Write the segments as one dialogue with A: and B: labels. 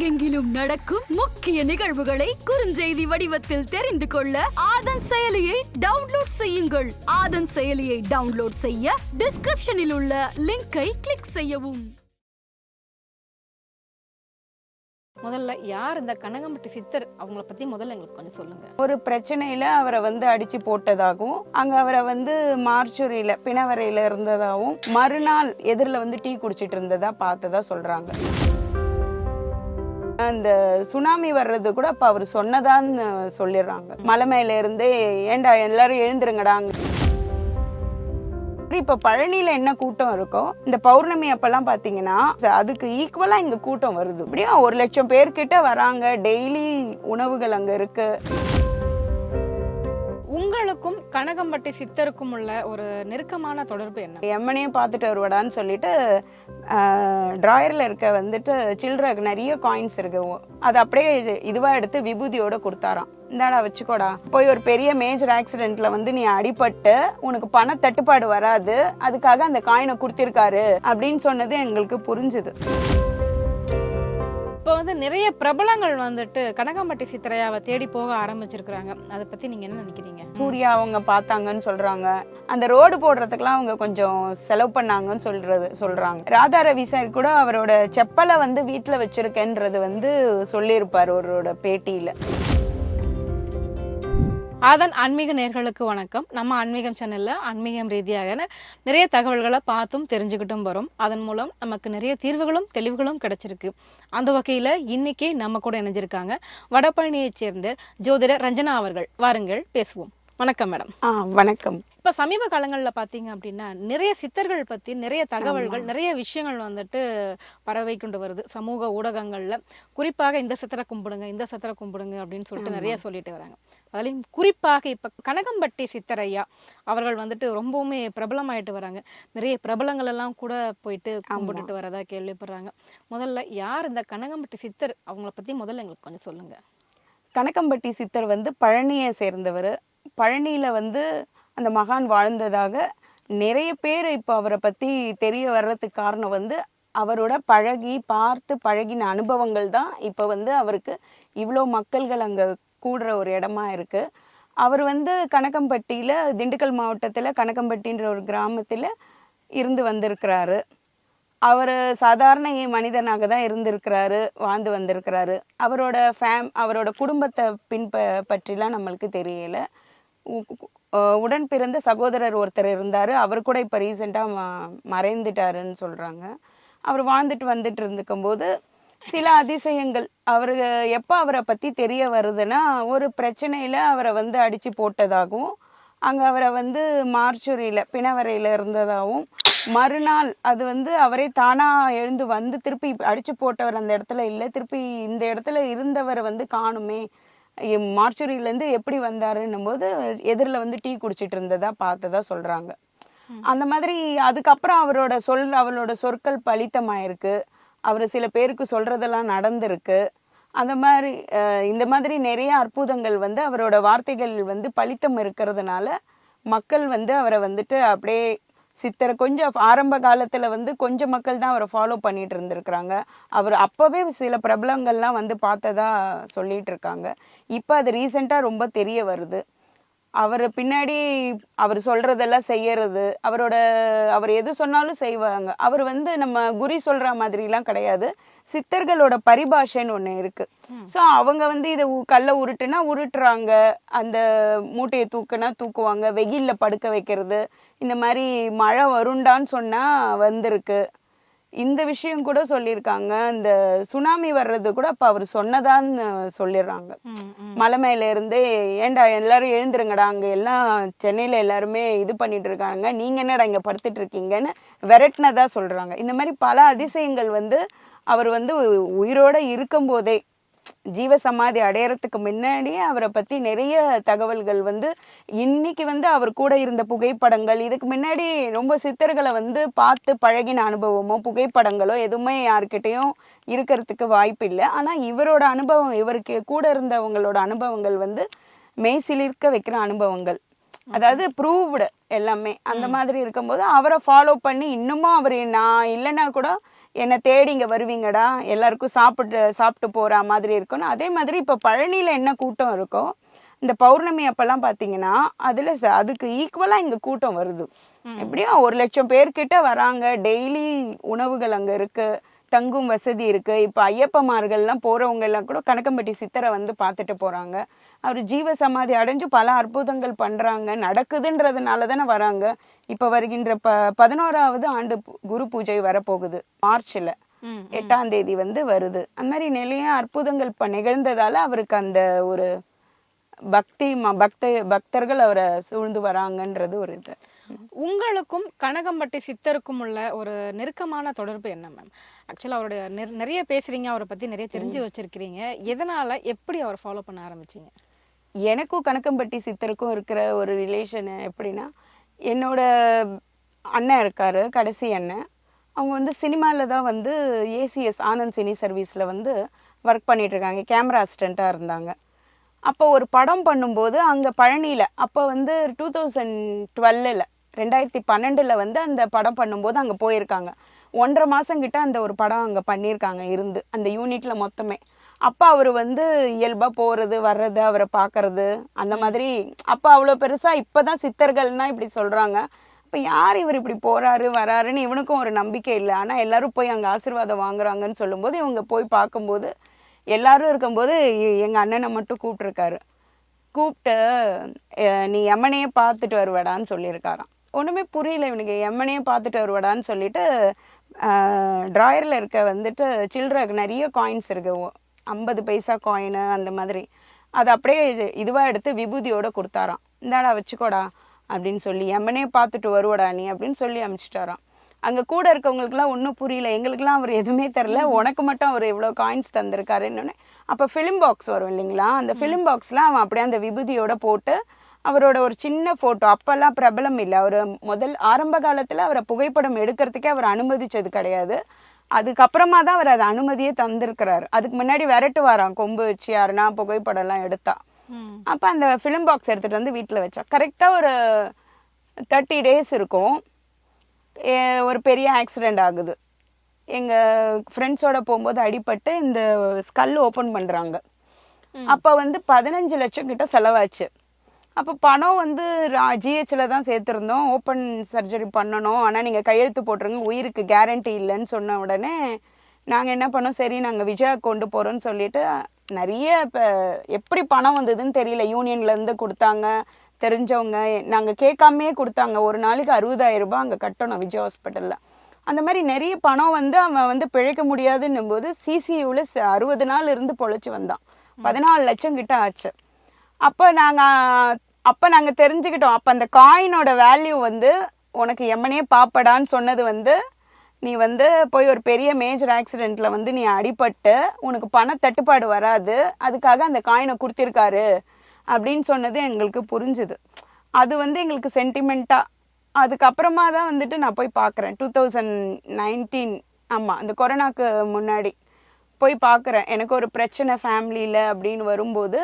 A: உலகெங்கிலும் நடக்கும் முக்கிய நிகழ்வுகளை குறுஞ்செய்தி வடிவத்தில் தெரிந்து கொள்ள ஆதன் செயலியை டவுன்லோட் செய்யுங்கள். ஆதன் செயலியை டவுன்லோட் செய்ய டிஸ்கிரிப்ஷனில் உள்ள லிங்கை கிளிக் செய்யவும்.
B: முதல்ல யார் இந்த கனகம்பட்டி சித்தர்? அவங்கள பத்தி முதல்ல எங்களுக்கு கொஞ்சம் சொல்லுங்க.
C: ஒரு பிரச்சனையில அவரை வந்து அடிச்சு போட்டதாகவும் அங்க அவரை வந்து மார்ச்சுரியில பிணவரையில இருந்ததாகவும் மறுநாள் எதிரில் வந்து டீ குடிச்சிட்டு இருந்ததா பார்த்ததா சொல்றாங்க. அந்த சுனாமி வர்றது கூட அப்ப அவர் சொன்னதான்னு சொல்லிடுறாங்க. மலை மேல இருந்தே ஏண்டா எல்லாரும் எழுந்துருங்கடாங்க இப்ப பழனியில என்ன கூட்டம் இருக்கோ இந்த பௌர்ணமி அப்பெல்லாம் பாத்தீங்கன்னா அதுக்கு ஈக்குவலா இங்க கூட்டம் வருது. இப்படியும் ஒரு லட்சம் பேர்கிட்ட வராங்க. டெய்லி உணவுகள் அங்க இருக்கு.
B: உங்களுக்கும் கனகம்பட்டி சித்தருக்கும் உள்ள ஒரு நெருக்கமான தொடர்பு என்ன?
C: எம்மனையும் பார்த்துட்டு வருவடான்னு சொல்லிட்டு ட்ராயரில் இருக்க வந்துட்டு சில்ட்ரக்கு நிறைய காயின்ஸ் இருக்கு. அதை அப்படியே இது- இதுவாக எடுத்து விபூதியோட கொடுத்தாராம். இந்தாடா வச்சுக்கோடா. போய் ஒரு பெரிய மேஜர் ஆக்சிடென்ட்ல வந்து நீ அடிபட்டு உனக்கு பண தட்டுப்பாடு வராது. அதுக்காக அந்த காயினை கொடுத்திருக்காரு அப்படின்னு சொன்னது எங்களுக்கு புரிஞ்சுது.
B: இப்போ வந்து நிறைய பிரபலங்கள் வந்துட்டு கனகாம்பட்டி சித்திரையாவை தேடி போக ஆரம்பிச்சிருக்கிறாங்க. அதை பத்தி நீங்க என்ன நினைக்கிறீங்க?
C: சூர்யா அவங்க பார்த்தாங்கன்னு சொல்றாங்க. அந்த ரோடு போடுறதுக்கெல்லாம் அவங்க கொஞ்சம் செலவு பண்ணாங்கன்னு சொல்றது சொல்றாங்க. ராதா ரவி சார் கூட அவரோட செப்பலை வந்து வீட்டில் வச்சிருக்கேன்றது வந்து சொல்லியிருப்பார் அவரோட பேட்டியில.
B: அதன் ஆன்மீக நேர்களுக்கு வணக்கம். நம்ம ஆன்மீகம் சேனல்ல ஆன்மீகம் ரீதியாக நிறைய தகவல்களை பார்த்தும் தெரிஞ்சுக்கிட்டும் வரும். அதன் மூலம் நமக்கு நிறைய தீர்வுகளும் தெளிவுகளும் கிடைச்சிருக்கு. அந்த வகையில இன்னைக்கு நம்ம கூட இணைஞ்சிருக்காங்க. வடபழனியைச் சேர்ந்த ஜோதிடர் ரஞ்சனா அவர்கள். வாருங்கள் பேசுவோம். வணக்கம் மேடம்.
C: ஆ வணக்கம்.
B: இப்ப சமீப காலங்கள்ல பாத்தீங்க அப்படின்னா நிறைய சித்தர்கள் பத்தி நிறைய தகவல்கள் நிறைய விஷயங்கள் வந்துட்டு பரவை கொண்டு வருது. சமூக ஊடகங்கள்ல. குறிப்பாக இந்த சித்தரை கும்பிடுங்க இந்த சித்தரை கும்பிடுங்க அப்படின்னு சொல்லிட்டு நிறைய சொல்லிட்டு வராங்க. அதுலயும் குறிப்பாக இப்ப கனகம்பட்டி சித்தரையா அவர்கள் வந்துட்டு ரொம்பவுமே பிரபலமாயிட்டு வராங்க. நிறைய பிரபலங்கள் எல்லாம் கூட போயிட்டு கும்பிட்டுட்டு வரதா கேள்விப்படுறாங்க. முதல்ல யார் இந்த கனகம்பட்டி சித்தர்? அவங்கள பத்தி முதல்ல எங்களுக்கு கொஞ்சம் சொல்லுங்க.
C: கனகம்பட்டி சித்தர் வந்து பழனியை சேர்ந்தவர். பழனியில வந்து அந்த மகான் வாழ்ந்ததாக நிறைய பேர் இப்போ அவரை பற்றி தெரிய வர்றதுக்கு காரணம் வந்து அவரோட பழகி பார்த்து பழகின அனுபவங்கள் தான் இப்போ வந்து அவருக்கு இவ்வளோ மக்கள்கள் அங்கே கூடுற ஒரு இடமா இருக்குது அவர் வந்து கணக்கம்பட்டியில் திண்டுக்கல் மாவட்டத்தில் கனகம்பட்டின்ற ஒரு கிராமத்தில் இருந்து வந்திருக்கிறாரு. அவர் சாதாரண மனிதனாக தான் இருந்திருக்கிறாரு வாழ்ந்து வந்திருக்கிறாரு. அவரோட ஃபேம் அவரோட குடும்பத்தை பின்ப பற்றிலாம் நம்மளுக்கு தெரியல. உடன் பிறந்த சகோதரர் ஒருத்தர் இருந்தார். அவர் கூட இப்போ ரீசெண்டாக மறைந்துட்டாருன்னு சொல்கிறாங்க அவர் வாழ்ந்துட்டு வந்துட்டு இருந்துக்கும்போது சில அதிசயங்கள். அவரு எப்போ அவரை பற்றி தெரிய வருதுன்னா ஒரு பிரச்சனையில் அவரை வந்து அடித்து போட்டதாகவும் அங்கே அவரை வந்து மார்ச்சுரியில் பிணவரையில் இருந்ததாகவும் மறுநாள் அது வந்து அவரே தானாக எழுந்து வந்து திருப்பி அடித்து போட்டவர் அந்த இடத்துல இல்லை. திருப்பி இந்த இடத்துல இருந்தவரை வந்து காணுமே மார்ச்சுரியிலேருந்து எப்படி வந்தாருன்னும் போது எதிரில் வந்து டீ குடிச்சிட்டு இருந்ததா பார்த்ததா சொல்கிறாங்க அந்த மாதிரி அதுக்கப்புறம் அவரோட சொல் அவரோட சொற்கள் பலித்தமாயிருக்கு. அவர் சில பேருக்கு சொல்றதெல்லாம் நடந்திருக்கு. அந்த மாதிரி இந்த மாதிரி நிறைய அற்புதங்கள் வந்து அவரோட வார்த்தைகள் வந்து பலித்தம் இருக்கிறதுனால மக்கள் வந்து அவரை வந்துட்டு அப்படியே சித்தரை கொஞ்சம் ஆரம்ப காலத்தில் வந்து கொஞ்சம் மக்கள் தான் அவரை ஃபாலோ பண்ணிட்டு இருந்திருக்கிறாங்க. அவர் அப்போவே சில பிரபலங்கள்லாம் வந்து பார்த்ததா சொல்லிட்டு இருக்காங்க. இப்போ அது ரீசெண்டாக ரொம்ப தெரிய வருது. அவர் பின்னாடி அவர் சொல்றதெல்லாம் செய்யறது அவரோட அவர் எது சொன்னாலும் செய்வாங்க. அவர் வந்து நம்ம குறி சொல்ற மாதிரிலாம் கிடையாது. சித்தர்களோட பரிபாஷைன்னு ஒண்ணு இருக்கு. ஸோ அவங்க வந்து இதை கல்லை உருட்டுனா உருட்டுறாங்க. அந்த மூட்டையை தூக்குனா தூக்குவாங்க. வெயில்ல படுக்க வைக்கிறது. இந்த மாதிரி மழை வருண்டான்னு சொன்னா வந்திருக்கு. இந்த விஷயம் கூட சொல்லியிருக்காங்க. இந்த சுனாமி வர்றது கூட அப்ப அவர் சொன்னதான்னு சொல்லிடுறாங்க. மலை மேல இருந்தே ஏண்டா எல்லாரும் எழுந்துருங்கடா. அங்க எல்லாம் சென்னையில எல்லாருமே இது பண்ணிட்டு இருக்காங்க நீங்க என்னடா இங்க படுத்துட்டு இருக்கீங்கன்னு விரட்டினதா சொல்றாங்க. இந்த மாதிரி பல அதிசயங்கள் வந்து அவர் வந்து உயிரோட இருக்கும்போதே ஜீவ சமாதி அடையறதுக்கு முன்னாடியே அவரை பத்தி நிறைய தகவல்கள் வந்து இன்னைக்கு வந்து அவர் கூட இருந்த புகைப்படங்கள் இதுக்கு முன்னாடி ரொம்ப சித்தர்களை வந்து பார்த்து பழகின அனுபவமோ புகைப்படங்களோ எதுவுமே யார்கிட்டயும் இருக்கிறதுக்கு வாய்ப்பு இல்லை. ஆனா இவரோட அனுபவம் இவருக்கு கூட இருந்தவங்களோட அனுபவங்கள் வந்து மெய்சிலிர்க்க வைக்கிற அனுபவங்கள். அதாவது ப்ரூவ்டு எல்லாமே. அந்த மாதிரி இருக்கும்போது அவரை ஃபாலோ பண்ணி இன்னமும் அவர் நான் இல்லைன்னா கூட என்னை தேடி இங்க வருவீங்கடா எல்லாருக்கும் சாப்பிட்டு சாப்பிட்டு போற மாதிரி இருக்கணும் அதே மாதிரி இப்ப பழனியில என்ன கூட்டம் இருக்கோ இந்த பௌர்ணமி அப்பெல்லாம் பாத்தீங்கன்னா அதுல அதுக்கு ஈக்குவலா இங்க கூட்டம் வருது. எப்படியும் ஒரு லட்சம் பேர்கிட்ட வராங்க. டெய்லி உணவுகள் அங்க இருக்கு தங்கும் வசதி இருக்கு. இப்ப ஐயப்பமார்கள்லாம் போறவங்க எல்லாம் கூட கணக்கம்பட்டி சித்தரை வந்து பார்த்துட்டு போறாங்க. அவர் ஜீவ சமாதி அடைஞ்சு பல அற்புதங்கள் பண்றாங்க. நடக்குதுன்றதுனால தானே வராங்க. இப்ப வருகின்ற ப பதினோராவது ஆண்டு குரு பூஜை வரப்போகுது. மார்ச்ல
B: ம்,
C: எட்டாம் தேதி வந்து வருது. அந்த மாதிரி நிறைய அற்புதங்கள் இப்ப நிகழ்ந்ததால அவருக்கு அந்த ஒரு பக்தி பக்த பக்தர்கள் அவரை சூழ்ந்து வராங்கன்றது ஒரு இது.
B: உங்களுக்கும் கனகம்பட்டி சித்தருக்கும் உள்ள ஒரு நெருக்கமான தொடர்பு என்ன மேம் ஆக்சுவலாக அவருடைய நிற- நிறைய பேசுறீங்க. அவரை பத்தி நிறைய தெரிஞ்சு வச்சிருக்கிறீங்க. எதனால எப்படி அவர் ஃபாலோ பண்ண ஆரம்பிச்சீங்க?
C: எனக்கும் கணக்கம்பட்டி சித்தருக்கும் இருக்கிற ஒரு ரிலேஷன் எப்படின்னா என்னோட அண்ணன் இருக்காரு கடைசி அண்ணன். அவங்க வந்து சினிமாவில் தான் வந்து ஏசிஎஸ் ஆனந்த் சினி சர்வீஸில் வந்து ஒர்க் பண்ணிகிட்ருக்காங்க இருக்காங்க. கேமரா அசிஸ்டண்ட்டாக இருந்தாங்க. அப்போ ஒரு படம் பண்ணும்போது அங்கே பழனியில் அப்போ வந்து டூ தௌசண்ட் டுவெல்லில் ரெண்டாயிரத்தி பன்னெண்டில் வந்து அந்த படம் பண்ணும்போது அங்கே போயிருக்காங்க. ஒன்றரை மாதம் கிட்ட அந்த ஒரு படம் அங்கே பண்ணியிருக்காங்க இருந்து. அந்த யூனிட்டில் மொத்தமே. அப்போ அவர் வந்து இயல்பாக போகிறது வர்றது அவரை பார்க்கறது அந்த மாதிரி அப்போ அவ்வளோ பெருசாக இப்போ தான் சித்தர்கள்னா இப்படி சொல்கிறாங்க இப்போ யார் இவர் இப்படி போறாரு வராருன்னு இவனுக்கும் ஒரு நம்பிக்கை இல்லை. ஆனால் எல்லாரும் போய் அங்கே ஆசீர்வாதம் வாங்குறாங்கன்னு சொல்லும்போது இவங்க போய் பார்க்கும்போது எல்லாரும் இருக்கும்போது எ- எங்க அண்ணனை மட்டும் கூப்பிட்டுருக்காரு. கூப்பிட்டு நீ எம்மனையே பார்த்துட்டு வருவடான்னு சொல்லியிருக்காராம். ஒண்ணுமே புரியல இவனுக்கு. எம்மனையே பார்த்துட்டு வருவடான்னு சொல்லிட்டு ட்ராயரில் இருக்க வந்துட்டு சில்லற நிறைய காயின்ஸ் இருக்கு. ஐம்பது பைசா காயின் அந்த மாதிரி. அதை அப்படியே இது இதுவா எடுத்து விபூதியோட கொடுத்தாராம். இந்தாடா வச்சுக்கோடா அப்படின்னு சொல்லி எம்மனே பார்த்துட்டு வருவடா நீ அப்படின்னு சொல்லி அனுப்பிச்சிட்டாராம் அங்க கூட இருக்கவங்களுக்குலாம் ஒன்றும் புரியல. எங்களுக்குலாம் அவர் எதுவுமே தெரில. உனக்கு மட்டும் அவர் இவ்வளோ காயின்ஸ் தந்திருக்காருன்னு அப்போ ஃபிலிம் பாக்ஸ் வரும் இல்லைங்களா? அந்த ஃபிலிம் பாக்ஸ்லாம் அவன் அப்படியே அந்த விபூதியோட போட்டு அவரோட ஒரு சின்ன ஃபோட்டோ அப்போல்லாம் பிரபலம் இல்லை. அவர் முதல் ஆரம்ப காலத்தில் அவரை புகைப்படம் எடுக்கிறதுக்கே அவர் அனுமதிச்சது கிடையாது. அதுக்கப்புறமா தான் அவர் அதை அனுமதியே தந்திருக்கிறாரு. அதுக்கு முன்னாடி விரட்டுவாராம் கொம்பு வச்சு யாருன்னா புகைப்படம்லாம் எடுத்தா.
B: ம்.
C: அப்போ அந்த ஃபிலிம் பாக்ஸ் எடுத்துட்டு வந்து வீட்டில் வச்சா. கரெக்டாக ஒரு தேர்ட்டி டேஸ் இருக்கும். ஒரு பெரிய ஆக்சிடெண்ட் ஆகுது. எங்கள் ஃப்ரெண்ட்ஸோட போகும்போது அடிபட்டு இந்த ஸ்கல் ஓப்பன் பண்ணுறாங்க அப்போ வந்து பதினஞ்சு லட்சம் கிட்ட செலவாச்சு. அப்போ பணம் வந்து ஜிஹெச்ல தான் சேர்த்துருந்தோம். ஓப்பன் சர்ஜரி பண்ணணும். ஆனால் நீங்கள் கையெழுத்து போட்டுருங்க. உயிருக்கு கேரண்டி இல்லைன்னு சொன்ன உடனே நாங்கள் என்ன பண்ணோம்? சரி நாங்கள் விஜயா கொண்டு போகிறோம்னு சொல்லிட்டு நிறைய இப்போ எப்படி பணம் வந்ததுன்னு தெரியல. யூனியன்ல இருந்து கொடுத்தாங்க. தெரிஞ்சவங்க நாங்கள் கேட்காமையே கொடுத்தாங்க. ஒரு நாளைக்கு அறுபதாயிரம் ரூபாய் அங்கே கட்டணும் விஜய் ஹாஸ்பிட்டலில் அந்த மாதிரி நிறைய பணம் வந்து அவன் வந்து பிழைக்க முடியாதுன்னும் போது சிசியூவில் அறுபது நாள் இருந்து பொழைச்சு வந்தான். பதினாலு லட்சம் கிட்ட ஆச்சு. அப்போ நாங்கள் அப்போ நாங்கள் தெரிஞ்சுக்கிட்டோம். அப்போ அந்த காயினோட வேல்யூ வந்து உனக்கு எம்மனே பாப்படான்னு சொன்னது வந்து நீ வந்து போய் ஒரு பெரிய மேஜர் ஆக்சிடெண்ட்டில் வந்து நீ அடிபட்டு உனக்கு பண தட்டுப்பாடு வராது அதுக்காக அந்த காயினை கொடுத்துருக்காரு அப்படின்னு சொன்னது எங்களுக்கு புரிஞ்சுது. அது வந்து எங்களுக்கு சென்டிமெண்ட்டாக அதுக்கப்புறமா தான் வந்துட்டு நான் போய் பார்க்குறேன் டூ தௌசண்ட் நைன்டீன் ஆமாம் அந்த கொரோனாக்கு முன்னாடி போய் பார்க்குறேன் எனக்கு ஒரு பிரச்சனை ஃபேமிலியில் அப்படின்னு வரும்போது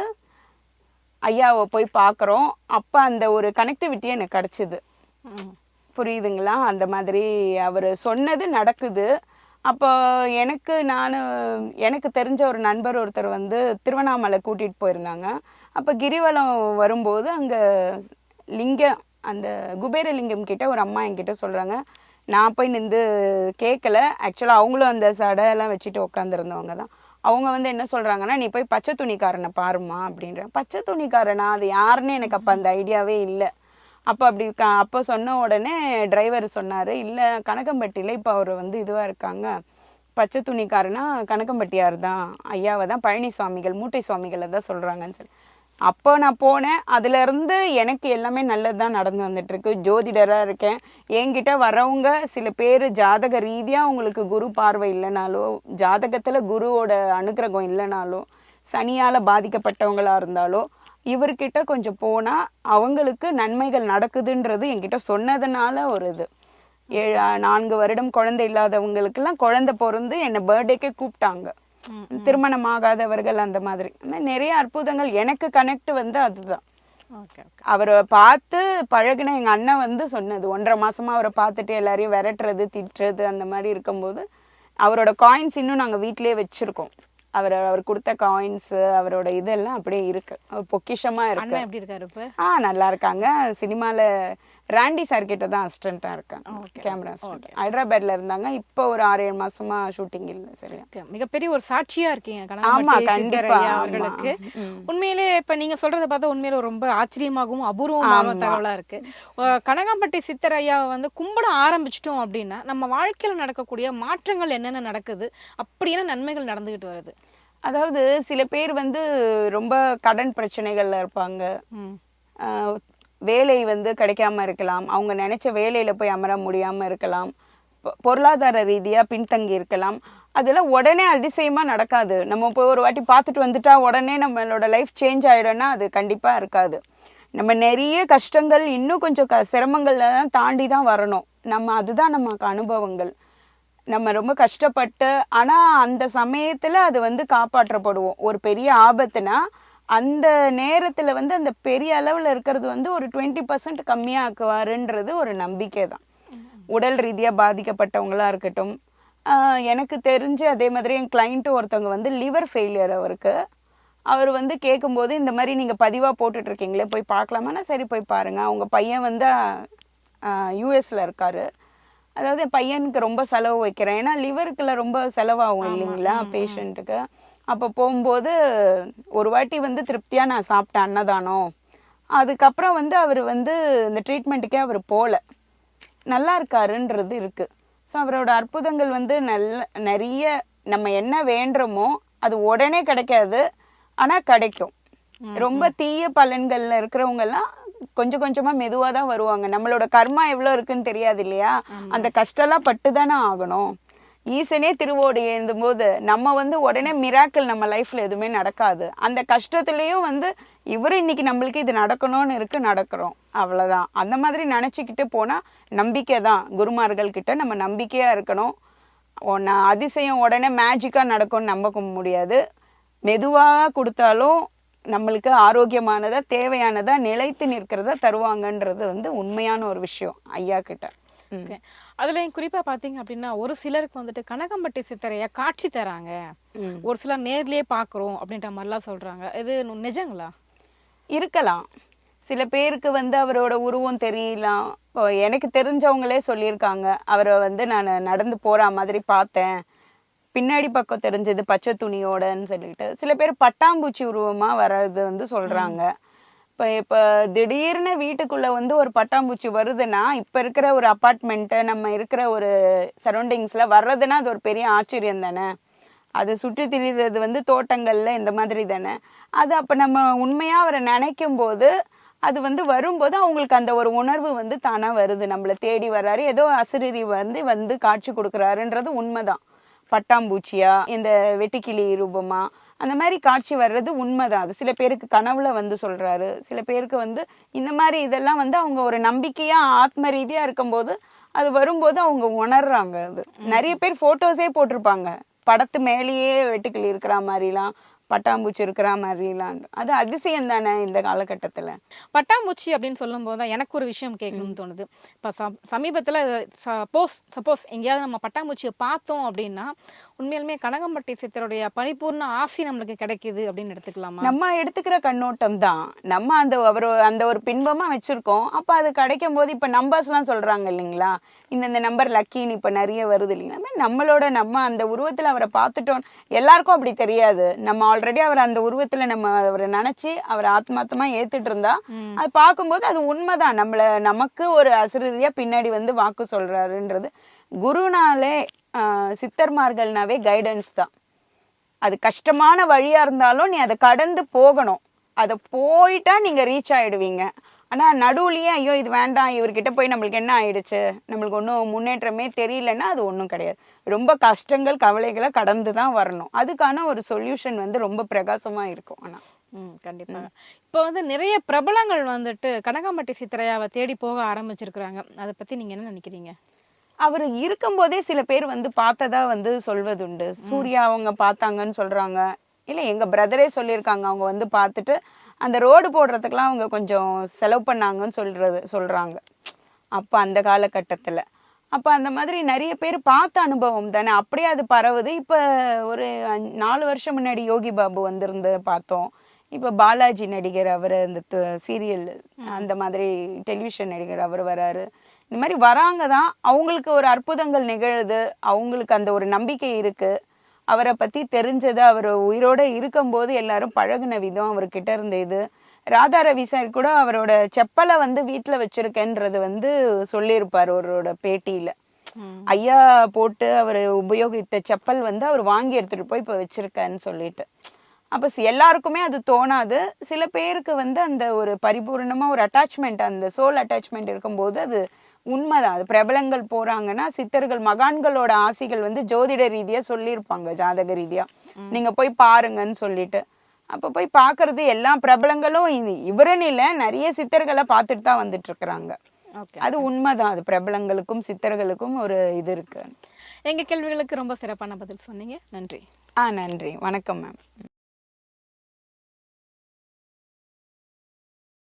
C: ஐயாவை போய் பார்க்குறோம். அப்போ அந்த ஒரு கனெக்டிவிட்டி எனக்கு கிடச்சிது. புரியுதுங்களா? அந்த மாதிரி அவர் சொன்னது நடக்குது. அப்போ எனக்கு நான் எனக்கு தெரிஞ்ச ஒரு நண்பர் ஒருத்தர் வந்து திருவண்ணாமலை கூட்டிகிட்டு போயிருந்தாங்க. அப்போ கிரிவலம் வரும்போது அங்கே லிங்கம் அந்த குபேரலிங்கம் கிட்ட ஒரு அம்மா என்கிட்ட சொல்கிறாங்க நான் போய் நின்று கேட்கல ஆக்சுவலாக அவங்களும் அந்த சடையெல்லாம் வச்சுட்டு உட்காந்துருந்தவங்க தான். அவங்க வந்து என்ன சொல்கிறாங்கன்னா நீ போய் பச்சை துணிக்காரனை பாருமா அப்படின்ற. பச்சை துணிக்காரனா? அது யாருன்னு எனக்கு அப்போ அந்த ஐடியாவே இல்லை. அப்போ அப்படி அப்போ சொன்ன உடனே டிரைவர் சொன்னார் இல்லை கனகம்பட்டியில் இப்போ அவர் வந்து இதுவாக இருக்காங்க. பச்சை துணிக்காரனா கனகம்பட்டியார் தான் ஐயாவை தான் பழனி சுவாமிகள் மூட்டை சுவாமிகளை தான் சொல்கிறாங்கன்னு சொல்லி. அப்போ நான் போனேன். அதுலேருந்து எனக்கு எல்லாமே நல்லது தான் நடந்து வந்துட்டுருக்கு. ஜோதிடராக இருக்கேன். என்கிட்ட வரவங்க சில பேர் ஜாதக ரீதியாக உங்களுக்கு குரு பார்வை இல்லைனாலோ ஜாதகத்தில் குருவோட அனுக்கிரகம் இல்லைனாலோ சனியால் பாதிக்கப்பட்டவங்களாக இருந்தாலோ இவர்கிட்ட கொஞ்சம் போனால் அவங்களுக்கு நன்மைகள் நடக்குதுன்றது என்கிட்ட சொன்னதுனால ஒரு இது. ஏழு நான்கு வருடம் குழந்தை இல்லாதவங்களுக்கெல்லாம் குழந்தை பிறந்து என்னை பர்த்டேக்கே கூப்பிட்டாங்க. திருமணம் ஆகாதவர்கள் அந்த மாதிரி. நிறைய அற்புதங்கள் எனக்கு கனெக்ட் வந்து அதுதான். அவரை பார்த்து பழகுன எங்க அண்ணன் வந்து சொன்னது ஒன்றரை மாசமா அவரை பார்த்துட்டு எல்லாரையும் விரட்டுறது திட்டுறது அந்த மாதிரி இருக்கும்போது அவரோட காயின்ஸ் இன்னும் நாங்க வீட்லயே வச்சிருக்கோம். அவர் அவர் கொடுத்த காயின்ஸ் அவரோட இதெல்லாம் அப்படியே இருக்கு. பொக்கிஷமா இருக்கு
B: எப்படி இருக்காரு
C: ஆ நல்லா இருக்காங்க. சினிமால ராண்டி சார் கிட்ட தான் அசிஸ்டண்டா இருக்காங்க. கேமரா அசிஸ்டன்ட் ஹைதராபாத்ல இருந்தாங்க. இப்போ ஒரு ஆறு ஏழு மாசமா ஷூட்டிங் இல்ல சரியா
B: மிகப்பெரிய ஒரு சாட்சியா இருக்கீங்க
C: ஆமா,
B: கனகம்பட்டி
C: கண்டிப்பா.
B: அவர்களுக்கு. உண்மையிலே இப்ப நீங்க சொல்றத பார்த்தா உண்மையிலே ரொம்ப ஆச்சரியமாகவும் அபூர்வமான. தகவலா இருக்கு. கனகம்பட்டி சித்தரையாவை வந்து கும்பிட ஆரம்பிச்சிட்டோம் அப்படின்னா நம்ம வாழ்க்கையில நடக்கக்கூடிய மாற்றங்கள் என்னென்ன நடக்குது? அப்படியான நன்மைகள் நடந்துகிட்டு வருது?
C: அதாவது சில பேர் வந்து ரொம்ப கடன் பிரச்சனைகள்ல இருப்பாங்க. வேலை வந்து கிடைக்காம இருக்கலாம். அவங்க நினைச்ச வேலையில போய் அமர முடியாம இருக்கலாம். பொ- பொருளாதார ரீதியா பின்தங்கி இருக்கலாம். அதெல்லாம் உடனே அதிசயமா நடக்காது. நம்ம போய் ஒரு வாட்டி பார்த்துட்டு வந்துட்டா உடனே நம்மளோட லைஃப் சேஞ்ச் ஆயிடும்னா அது கண்டிப்பா இருக்காது. நம்ம நிறைய கஷ்டங்கள் இன்னும் கொஞ்சம் க சிரமங்கள்ல தான் தாண்டி தான் வரணும். நம்ம அதுதான் நமக்கு அனுபவங்கள். நம்ம ரொம்ப கஷ்டப்பட்டு ஆனா அந்த சமயத்துல அது வந்து காப்பாற்றப்படுவோம். ஒரு பெரிய ஆபத்துனா அந்த நேரத்துல வந்து அந்த பெரிய அளவுல இருக்கிறது வந்து ஒரு டுவெண்ட்டி பர்சன்ட் கம்மியாக்குவாருன்றது ஒரு நம்பிக்கை தான் உடல் ரீதியா பாதிக்கப்பட்டவங்களா இருக்கட்டும். எனக்கு தெரிஞ்சு அதே மாதிரி என் கிளைண்ட்டு ஒருத்தவங்க வந்து லிவர் ஃபெயிலியர் அவருக்கு. அவர் வந்து கேட்கும்போது இந்த மாதிரி நீங்க பதிவா போட்டுட்டு இருக்கீங்களே போய் பார்க்கலாமான்னா சரி போய் பாருங்க. அவங்க பையன் வந்து யூஎஸ்ல இருக்காரு. அதாவது பையனுக்கு ரொம்ப செலவு வைக்கிறேன். ஏன்னா லிவருக்குள்ள ரொம்ப செலவாகும் இல்லைங்களா பேஷண்ட்டுக்கு அப்போ போகும்போது ஒரு வாட்டி வந்து திருப்தியா நான் சாப்பிட்டேன் அன்னதானம். அதுக்கப்புறம் வந்து அவர் வந்து இந்த ட்ரீட்மெண்ட்டுக்கே அவர் போல. நல்லா இருக்காருன்றது இருக்கு. ஸோ அவரோட அற்புதங்கள் வந்து நல்ல நிறைய நம்ம என்ன வேண்டுறோமோ அது உடனே கிடைக்காது. ஆனா கிடைக்கும். ரொம்ப தீய பலன்கள்ல இருக்கிறவங்க எல்லாம் கொஞ்சம் கொஞ்சமா மெதுவா தான் வருவாங்க. நம்மளோட கர்மா எவ்வளவு இருக்குன்னு தெரியாது இல்லையா? அந்த கஷ்டம்லாம் பட்டு தானே ஆகணும். ஈசனே திருவோடு எழுந்தும் போது நம்ம வந்து உடனே மிராக்கிள் நம்ம லைஃப்ல எதுவுமே நடக்காது. அந்த கஷ்டத்துலயும் வந்து இவரு இன்னைக்கு நம்மளுக்கு இது நடக்கணும்னு இருக்கு நடக்கிறோம். அவ்வளவுதான். அந்த மாதிரி நினைச்சுக்கிட்டு போனா நம்பிக்கை தான். குருமார்கள் கிட்ட நம்ம நம்பிக்கையா இருக்கணும். ஒன்னு அதிசயம் உடனே மேஜிக்கா நடக்கும்னு நம்ப முடியாது. மெதுவா கொடுத்தாலும் நம்மளுக்கு ஆரோக்கியமானதா தேவையானதா நிலைத்து நிற்கிறதா தருவாங்கன்றது வந்து உண்மையான ஒரு விஷயம் ஐயா கிட்ட.
B: அதுலயும் குறிப்பா பாத்தீங்க அப்படின்னா ஒரு சிலருக்கு வந்துட்டு கனகம்பட்டி சித்தரைய காட்சி தராங்க. ஒரு சிலர் நேர்லயே பாக்குறோம் அப்படின்ற மாதிரிலாம் சொல்றாங்க. இது நிஜங்களா?
C: இருக்கலாம். சில பேருக்கு வந்து அவரோட உருவம் தெரியலாம் எனக்கு தெரிஞ்சவங்களே சொல்லியிருக்காங்க. அவரை வந்து நான் நடந்து போற மாதிரி பார்த்தேன். பின்னாடி பக்கம் தெரிஞ்சது பச்சை துணியோடன்னு சொல்லிட்டு. சில பேர் பட்டாம்பூச்சி உருவமா வர்றது வந்து சொல்றாங்க. இப்போ இப்போ திடீர்னு வீட்டுக்குள்ள வந்து ஒரு பட்டாம்பூச்சி வருதுன்னா இப்போ இருக்கிற ஒரு அப்பார்ட்மெண்ட்டு நம்ம இருக்கிற ஒரு சரௌண்டிங்ஸில் வர்றதுன்னா அது ஒரு பெரிய ஆச்சரியம் தானே? அது சுற்றி திரிகிறது வந்து தோட்டங்களில் இந்த மாதிரி தானே? அது அப்போ நம்ம உண்மையாக அவரை நினைக்கும் போது அது வந்து வரும்போது அவங்களுக்கு அந்த ஒரு உணர்வு வந்து தானாக வருது. நம்மள தேடி வர்றாரு. ஏதோ அசிரிரி வந்து வந்து காட்சி கொடுக்குறாருன்றது உண்மைதான். பட்டாம்பூச்சியா? இந்த வெட்டுக்கிளி ரூபமாக அந்த மாதிரி காட்சி வர்றது உண்மைதான். அது சில பேருக்கு கனவுல வந்து சொல்றாரு. சில பேருக்கு வந்து இந்த மாதிரி இதெல்லாம் வந்து அவங்க ஒரு நம்பிக்கையா ஆத்ம ரீதியா இருக்கும்போது அது வரும்போது அவங்க உணர்றாங்க அது. நிறைய பேர் போட்டோஸே போட்டிருப்பாங்க. படத்து மேலேயே வெட்டுக்கிளி இருக்கிற மாதிரிலாம். பட்டாம்பூச்சி இருக்கிற மாதிரிலாம். அது அதிசயம் தானே இந்த காலகட்டத்துல?
B: பட்டாம்பூச்சி அப்படின்னு சொல்லும்போது தான் எனக்கு ஒரு விஷயம் கேட்கணும்னு தோணுது. இப்போ ச சமீபத்தில் சப்போஸ் சப்போஸ் எங்கேயாவது நம்ம பட்டாம்பூச்சியை பார்த்தோம் அப்படின்னா உண்மையிலுமே கனகம்பட்டி சித்தருடைய பரிபூர்ண ஆசி நம்மளுக்கு கிடைக்குது அப்படின்னு எடுத்துக்கலாமா?
C: நம்ம எடுத்துக்கிற கண்ணோட்டம் தான். நம்ம அந்த அவர் அந்த ஒரு பின்பமா வச்சிருக்கோம். அப்ப அது கிடைக்கும் போது இப்ப நம்பர்ஸ் எல்லாம் சொல்றாங்க இல்லைங்களா? இந்த இந்த நம்பர் லக்கின்னு இப்ப நிறைய வருது இல்லைங்களா? நம்மளோட நம்ம அந்த உருவத்துல அவரை பார்த்துட்டோம். எல்லாருக்கும் அப்படி தெரியாது. நம்ம ஆல்ரெடி அவர் அந்த உருவத்துல நம்ம அவரை நினைச்சு அவர் ஆத்மாத்தமா ஏத்துட்டு இருந்தா. அது பார்க்கும்போது அது உண்மைதான். நம்மள நமக்கு ஒரு அசிரியா பின்னாடி வந்து வாக்கு சொல்றாருன்றது. குருனாலே சித்தர்மார்கள்னாவே கைடன்ஸ் தான். அது கஷ்டமான வழியா இருந்தாலும் நீ அதை கடந்து போகணும். அதை போயிட்டா நீங்க ரீச் ஆயிடுவீங்க. ஆனா நடுவுலயே ஐயோ இது வேண்டாம் இவர்கிட்ட போய் நம்மளுக்கு என்ன ஆயிடுச்சு? நம்மளுக்கு ஒன்றும் முன்னேற்றமே தெரியலன்னா அது ஒன்றும் கிடையாது. ரொம்ப கஷ்டங்கள் கவலைகளை கடந்து தான் வரணும். அதுக்கான ஒரு சொல்யூஷன் வந்து ரொம்ப பிரகாசமா இருக்கும் ஆனா.
B: ம் கண்டிப்பா. இப்போ வந்து நிறைய பிரபலங்கள் வந்துட்டு கனகாம்பட்டி சித்தரையாவை தேடி போக ஆரம்பிச்சிருக்கிறாங்க. அதை பத்தி நீங்க என்ன நினைக்கிறீங்க?
C: அவர் இருக்கும்போதே சில பேர் வந்து பார்த்ததா வந்து சொல்வதுண்டு. சூர்யா அவங்க பார்த்தாங்கன்னு சொல்றாங்க. இல்ல எங்க பிரதரே சொல்லியிருக்காங்க. அவங்க வந்து பார்த்துட்டு அந்த ரோடு போடுறதுக்கெல்லாம் அவங்க கொஞ்சம் செலவு பண்ணாங்கன்னு சொல்றது சொல்றாங்க. அப்ப அந்த காலகட்டத்துல. அப்ப அந்த மாதிரி நிறைய பேர் பார்த்த அனுபவம் தானே. அப்படியே அது பரவுது. இப்ப ஒரு நாலு வருஷம் முன்னாடி யோகி பாபு வந்திருந்து பார்த்தோம். இப்ப பாலாஜி நடிகர் அவர் இந்த சீரியல் அந்த மாதிரி டெலிவிஷன் நடிகர் அவர் வராரு. இந்த மாதிரி வராங்க தான். அவங்களுக்கு ஒரு அற்புதங்கள் நிகழுது. அவங்களுக்கு அந்த ஒரு நம்பிக்கை இருக்கு. அவரை பத்தி தெரிஞ்சது அவர் உயிரோட இருக்கும்போது எல்லாரும் பழகுன விதம் அவர்கிட்ட இருந்த இது. ராதா ரவி சார் கூட அவரோட செப்பலை வந்து வீட்டுல வச்சிருக்கேன்றது வந்து சொல்லியிருப்பார் அவரோட பேட்டியில. ஐயா போட்டு அவர் உபயோகித்த செப்பல் வந்து அவர் வாங்கி எடுத்துட்டு போய் இப்ப வச்சிருக்கேன்னு சொல்லிட்டு. அப்ப எல்லாருக்குமே அது தோணாது. சில பேருக்கு வந்து அந்த ஒரு பரிபூர்ணமா ஒரு அட்டாச்மெண்ட் அந்த சோல் அட்டாச்மெண்ட் இருக்கும்போது அது உண்மைதான். அது பிரபலங்கள் போறாங்கன்னா சித்தர்கள் மகான்களோட ஆசிகள் வந்து ஜோதிட ரீதியா சொல்லியிருப்பாங்க ஜாதக ரீதியா. நீங்க போய் பாருங்கன்னு சொல்லிட்டு. அப்ப போய் பார்க்கிறது எல்லா பிரபலங்களும் இவருன்னு இல்ல நிறைய சித்தர்களை பார்த்துட்டு தான் வந்துட்டு இருக்கிறாங்க
B: ஓகே
C: அது உண்மைதான். அது பிரபலங்களுக்கும் சித்தர்களுக்கும் ஒரு இது இருக்கு.
B: எங்க கேள்விகளுக்கு ரொம்ப சிறப்பான பதில் சொன்னீங்க. நன்றி.
C: ஆ நன்றி. வணக்கம் மேம்.